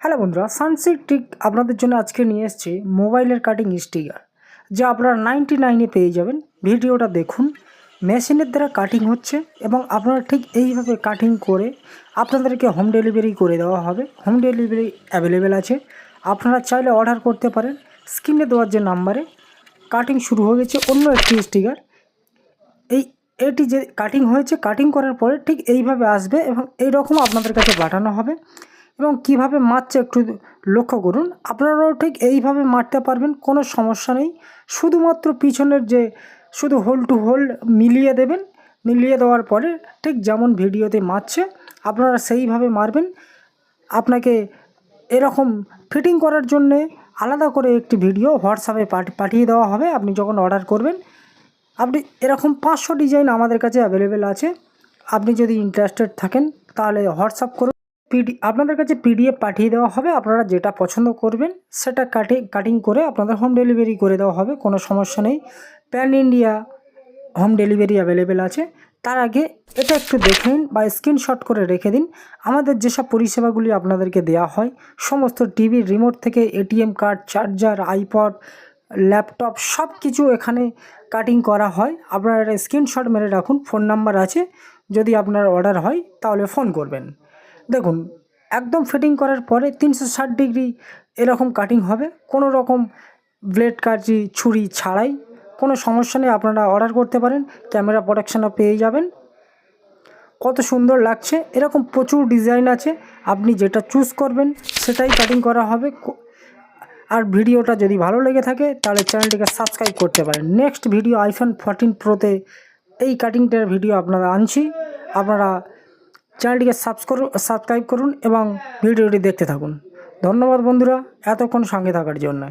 Hello বন্ধুরা সানসিট tick আপনাদের জন্য আজকে নিয়ে এসেছি মোবাইলের কাটিং স্টিকার যা আপনারা নাইনটি নাইনে পেয়ে যাবেন। ভিডিওটা দেখুন, মেশিনের দ্বারা কাটিং হচ্ছে এবং আপনারা ঠিক এইভাবে কাটিং করে আপনাদেরকে হোম ডেলিভারি করে দেওয়া হবে। হোম ডেলিভারি অ্যাভেলেবেল আছে। আপনারা চাইলে অর্ডার করতে পারেন। স্ক্রিনে দেওয়ার যে নাম্বারে কাটিং শুরু হয়ে গেছে, অন্য একটি স্টিকার এই, এটি যে কাটিং হয়েছে কাটিং করার পরে ঠিক এইভাবে আসবে এবং এই রকম আপনাদের কাছে পাঠানো হবে। এবং কীভাবে মারছে একটু লক্ষ্য করুন। আপনারাও ঠিক এইভাবে মারতে পারবেন, কোনো সমস্যা নেই। শুধুমাত্র পিছনের যে, শুধু হোল টু হোল মিলিয়ে দেবেন। মিলিয়ে দেওয়ার পরে ঠিক যেমন ভিডিওতে মারছে, আপনারা সেইভাবে মারবেন। আপনাকে এরকম ফিটিং করার জন্যে আলাদা করে একটি ভিডিও হোয়াটসঅ্যাপে পাঠ- পাঠিয়ে দেওয়া হবে। আপনি যখন অর্ডার করবেন, আপনি এরকম পাঁচশো ডিজাইন আমাদের কাছে অ্যাভেলেবেল আছে। আপনি যদি ইন্টারেস্টেড থাকেন, তাহলে হোয়াটসঅ্যাপ করুন। পিডি আপনাদের কাছে পিডিএফ পাঠিয়ে দেওয়া হবে, আপনারা যেটা পছন্দ করবেন সেটা কাটে কাটিং করে আপনাদের হোম ডেলিভারি করে দেওয়া হবে, কোনো সমস্যা নেই। Pan India home delivery available আছে। তার আগে এটা একটু দেখে নিন বা স্ক্রিনশট করে রেখে দিন। আমাদের যেসব পরিষেবাগুলি আপনাদেরকে দেওয়া হয়, সমস্ত টিভির রিমোট থেকে ATM card charger iPod laptop সব কিছু এখানে কাটিং করা হয়। আপনারা স্ক্রিনশট মেরে রাখুন ফোন নাম্বার আছে। যদি আপনার অর্ডার হয়, তাহলে ফোন করবেন। দেখুন, একদম ফিটিং করার পরে তিনশো ষাট ডিগ্রি এরকম কাটিং হবে। কোনো রকম ব্লেড কাজি ছুরি ছাড়াই কোনো সমস্যা নেই, আপনারা অর্ডার করতে পারেন ক্যামেরা প্রোডাকশানও পেয়ে যাবেন। কত সুন্দর লাগছে, এরকম প্রচুর ডিজাইন আছে, আপনি যেটা চুজ করবেন, সেটাই কাটিং করা হবে। আর ভিডিওটা যদি ভালো লেগে থাকে, তাহলে চ্যানেলটিকে সাবস্ক্রাইব করতে পারেন। নেক্সট ভিডিও আইফোন ফোরটিন প্রোতে এই কাটিংটার ভিডিও আপনারা আনছি। আপনারা চ্যানেলটিকে সাবস্ক্রাইব করুন এবং ভিডিওটি দেখতে থাকুন। ধন্যবাদ বন্ধুরা এতক্ষণ সঙ্গে থাকার জন্য।